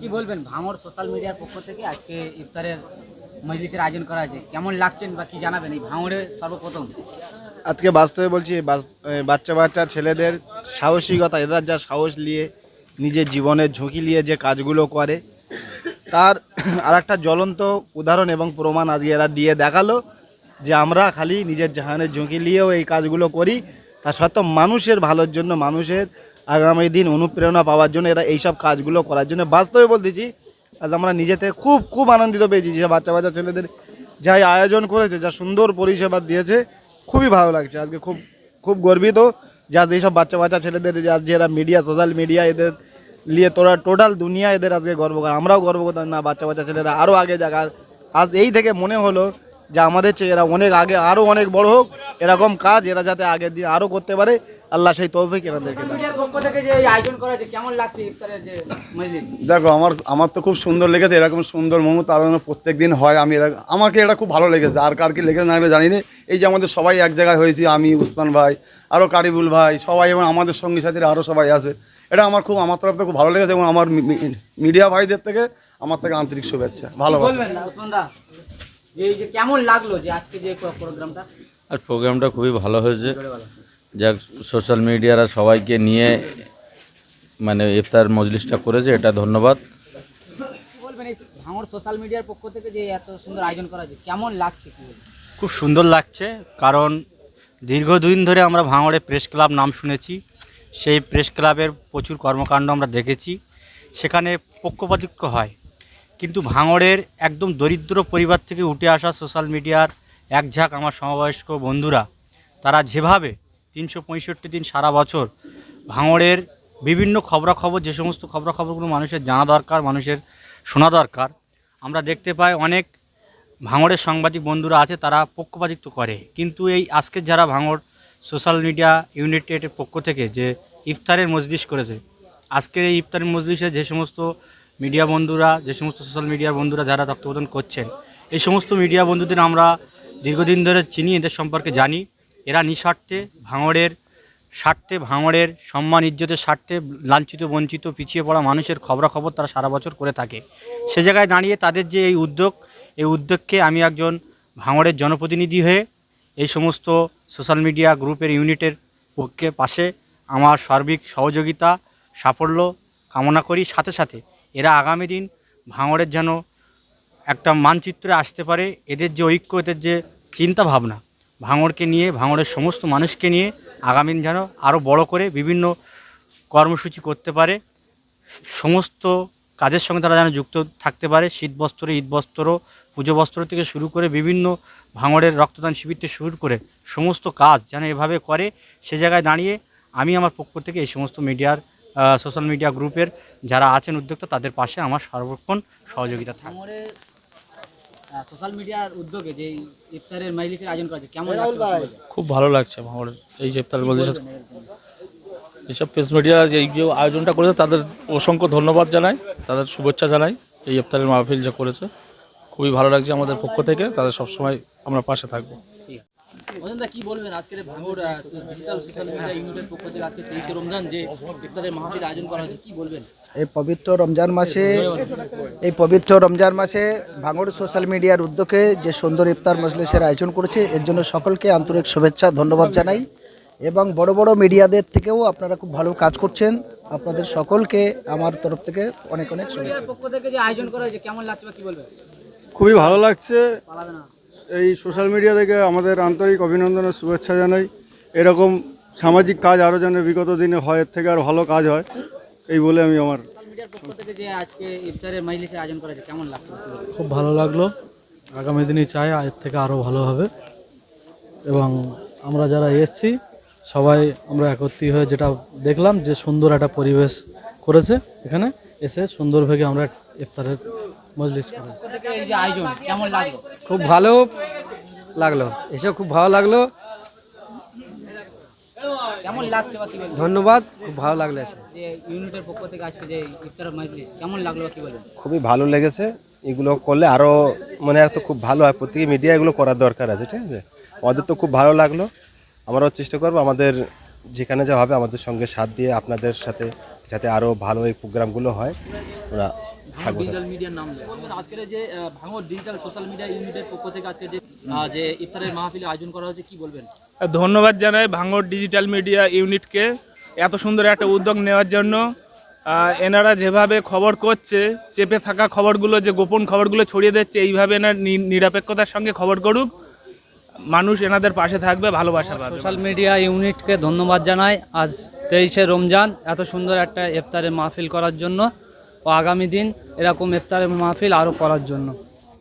কি বলবেন? ভাঙড় সোশ্যাল মিডিয়ার পক্ষ থেকে আজকে ইফতারের মজলিসের আয়োজন করা হয়েছে। কেমন লাগছেন বা কি জানাবেন এই ভাঙড়ে সর্বপ্রথম? আজকে বাস্তবে বলছি বাচ্চা বাচ্চা ছেলেদের সাহসিকতা এরা যা সাহস নিয়ে নিজের জীবনের ঝুঁকি নিয়ে যে কাজগুলো করে, তার আর একটা জ্বলন্ত উদাহরণ এবং প্রমাণ আজকে এরা দিয়ে দেখাল যে আমরা খালি নিজের জাহানের ঝুঁকি নিয়েও এই কাজগুলো করি। তা সত্ত্বেও মানুষের ভালোর জন্য মানুষের আগামী দিন অনুপ্রেরণা পাওয়ার জন্য এরা এইসব কাজগুলো করার জন্য বাস্তবে বলতেছি আজ আমরা নিজেতে খুব খুব আনন্দিত পেয়েছি যে বাচ্চা বাচ্চা ছেলেদের যা এই আয়োজন করেছে, যা সুন্দর পরিষেবা দিয়েছে, খুবই ভালো লাগছে। আজকে খুব খুব গর্বিত যে আজ এইসব বাচ্চা বাচ্চা ছেলেদের যে আজ যারা মিডিয়া সোশ্যাল মিডিয়া এদের নিয়ে তোরা টোটাল দুনিয়া এদের আজকে গর্ব করে, আমরাও গর্ব করতাম, না, বাচ্চা বাচ্চা ছেলেরা আরও আগে যাক। আজ এই থেকে মনে হলো যে আমাদের চেয়ে এরা অনেক আগে আরও অনেক বড় হোক, এরকম কাজ এরা যাতে আগের দিন আরও করতে পারে আল্লাহ সেই তৌফিক এনাদেরকে দেন মিডিয়ার পক্ষ থেকে যে এই আয়োজন করা হয়েছে কেমন লাগছে ইফতারের যে মজলিস দেখো আমার আমার তো খুব সুন্দর লেগেছে এরকম সুন্দর মোমো তার জন্য প্রত্যেক দিন হয় আমি এরা আমাকে এটা খুব ভালো লেগেছে আর কার কি লেগেছে না জানি না এই যে আমাদের সবাই এক জায়গায় হয়েছি আমি উসমান ভাই আরও কারিবুল ভাই সবাই এবং আমাদের সঙ্গী সাথীরা আরও সবাই আছে। এটা আমার খুব আমার তরফ থেকে খুব ভালো লেগেছে এবং আমার মিডিয়া ভাইদের থেকে আমার থেকে আন্তরিক শুভেচ্ছা যে কেমন লাগল যে আজকে যে প্রোগ্রামটা? আর প্রোগ্রামটা খুবই ভালো হয়েছে। যাক সোশ্যাল মিডিয়ারা সবাইকে নিয়ে মানে ইফতার মজলিসটা করেছে এটা ধন্যবাদ। কি বলবেন এই ভাঙড় সোশ্যাল মিডিয়ার পক্ষ থেকে যে এত সুন্দর আয়োজন করা হয়েছে? কেমন লাগছে খুব সুন্দর লাগছে কারণ দীর্ঘদিন ধরে আমরা ভাঙড়ে প্রেস ক্লাব নাম শুনেছি। সেই প্রেস ক্লাবের প্রচুর কর্মকাণ্ড আমরা দেখেছি। সেখানে পক্ষপাতিত্ব হয়। কিন্তু ভাঙড়ের একদম দরিদ্র পরিবার থেকে উঠে আসা সোশ্যাল মিডিয়ার এক ঝাঁক আমার সমবয়স্ক বন্ধুরা তারা যেভাবে তিনশো পঁয়ষট্টি দিন সারা বছর ভাঙড়ের বিভিন্ন খবরাখবর, যে সমস্ত খবরাখবরগুলো মানুষের জানা দরকার, মানুষের শোনা দরকার, আমরা দেখতে পাই অনেক ভাঙড়ের সাংবাদিক বন্ধুরা আছে, তারা পক্ষপাতিত্ব করে। কিন্তু এই আজকের যারা ভাঙড় সোশ্যাল মিডিয়া ইউনাইটেডের পক্ষ থেকে যে ইফতারের মজলিস করেছে, আজকের এই ইফতারের মজলিসে যে সমস্ত মিডিয়া বন্ধুরা, যে সমস্ত সোশ্যাল মিডিয়ার বন্ধুরা যারা তত্ত্বাবধান করছেন, এই সমস্ত মিডিয়া বন্ধুদের আমরা দীর্ঘদিন ধরে চিনি, এদের সম্পর্কে জানি। এরা নিঃস্বার্থে, ভাঙড়ের স্বার্থে, ভাঙড়ের সম্মান, ইজ্জতের স্বার্থে লাঞ্ছিত, বঞ্চিত, পিছিয়ে পড়া মানুষের খবরাখবর তারা সারা বছর করে থাকে। সে জায়গায় দাঁড়িয়ে তাদের যে এই উদ্যোগ, এই উদ্যোগকে আমি একজন ভাঙড়ের জনপ্রতিনিধি হয়ে এই সমস্ত সোশ্যাল মিডিয়া গ্রুপের ইউনিটের পক্ষে পাশে আমার সার্বিক সহযোগিতা, সাফল্য কামনা করি। সাথে সাথে এরা আগামী দিন ভাঙড়ের যেন একটা মানচিত্রে আসতে পারে। এদের যে ঐক্য, এদের যে চিন্তা ভাবনা ভাঙড়কে নিয়ে, ভাঙড়ের সমস্ত মানুষকে নিয়ে আগামী দিন যেন আরও বড় করে বিভিন্ন কর্মসূচি করতে পারে। সমস্ত কাজের সঙ্গে তারা যেন যুক্ত থাকতে পারে। শীত বস্ত্র, ঈদ বস্ত্র, পুজো বস্ত্র থেকে শুরু করে বিভিন্ন ভাঙড়ের রক্তদান শিবির থেকে শুরু করে সমস্ত কাজ যেন এভাবে করে, সে জায়গায় দাঁড়িয়ে আমি আমার পক্ষ থেকে এই সমস্ত মিডিয়ার সোশ্যাল মিডিয়া গ্রুপের যারা আছেন উদ্যোক্তা তাদের পাশে আমার সর্বক্ষণ সহযোগিতা ভাঙড়ে সোশ্যাল মিডিয়ার উদ্যোগে যে ইফতারের মজলিসের আয়োজন করা হয়েছে কেমন খুব ভালো লাগছে আমার এই যে ইফতার মজলিস যেসব প্রেস মিডিয়া এই যে আয়োজনটা করেছে তাদের অসংখ্য ধন্যবাদ জানাই তাদের শুভেচ্ছা জানাই এই ইফতারের মাহফিল যে করেছে। খুবই ভালো লাগছে আমাদের পক্ষ থেকে তাদের সবসময় আমরা পাশে থাকব। অজন্তা কি বলবেন? আজকের ভাঙড় ডিজিটাল সোশ্যাল মিডিয়া ইউনিটের পক্ষ থেকে আজকে তেইশে রমজান যে ইফতারের মাহফিল আয়োজন করা হয়েছে কি বলবেন? এই পবিত্র রমজান মাসে এই পবিত্র রমজান মাসে ভাঙড় সোশ্যাল মিডিয়ার উদ্যোগে যে সুন্দর ইফতার মজলিসের আয়োজন করেছে এর জন্য সকলকে আন্তরিক শুভেচ্ছা ধন্যবাদ জানাই। এবং বড় বড় মিডিয়াদের থেকেও আপনারা খুব ভালো কাজ করছেন। আপনাদের সকলকে আমার তরফ থেকে অনেক অনেক শুভেচ্ছা। পক্ষ থেকে যে আয়োজন করা হয়েছে কেমন লাগছে বা কি বলবেন? খুবই ভালো লাগছে। পালাবে না। এই সোশ্যাল মিডিয়া থেকে আমাদের আন্তরিক অভিনন্দনের শুভেচ্ছা জানাই। এরকম সামাজিক কাজ আরও যেন বিগত দিনে হয় এর থেকে আর ভালো কাজ হয় এই বলে আমি আমার? খুব ভালো লাগল। আগামী দিনে চাই এর থেকে আরও ভালো হবে। এবং আমরা যারা এসছি সবাই আমরা একত্রিত হয়ে যেটা দেখলাম যে সুন্দর একটা পরিবেশ করেছে এখানে। এসে সুন্দরভাবে আমরা ইফতারের মজলিস করি। পক্ষ থেকে এই যে আয়োজন কেমন লাগল খুব ভালো লাগল এসে খুব ভালো লাগল। কেমন লাগছে বা কি বলবেন ধন্যবাদ খুব ভালো লাগল এসে। যে ইউনিটের পক্ষ থেকে আজকে যে ইফতারের মজলিস কেমন লাগল বা কি বলবেন খুবই ভালো লেগেছে এগুলো করলে আরও মনে হয় তো খুব ভালো হয় প্রত্যেকে মিডিয়া এগুলো করার দরকার আছে ঠিক আছে? আমাদের তো খুব ভালো লাগল আমরাও চেষ্টা করব আমাদের যেখানে যা হবে আমাদের সঙ্গে সাথ দিয়ে আপনাদের সাথে যাতে আরও ভালো এই প্রোগ্রামগুলো হয়। ওরা ডিজিটাল মিডিয়ার নাম নিয়ে বলবেন আজকের যে ভাঙড় ডিজিটাল সোশ্যাল মিডিয়া ইউনিটের পক্ষ থেকে আজকে যে যে ইফতারের মাহফিলের আয়োজন করা হয়েছে কি বলবেন? ধন্যবাদ জানাই ভাঙড় ডিজিটাল মিডিয়া ইউনিটকে এত সুন্দর একটা উদ্যোগ নেওয়ার জন্য। এনারা যেভাবে খবর করছে চেপে থাকা খবরগুলো যে গোপন খবরগুলো ছড়িয়ে দিচ্ছে এইভাবে এনার নি- নিরপেক্ষতার সঙ্গে খবর করুক। মানুষ এনাদের পাশে থাকবে ভালোবাসা পাবে সোশ্যাল মিডিয়া ইউনিটকে ধন্যবাদ জানাই। আজ তেইশে রমজান এত সুন্দর একটা ইফতারের মাহফিল করার জন্য। ও আগামী দিন এরকম ইফতারের মাহফিল আরও করার জন্য।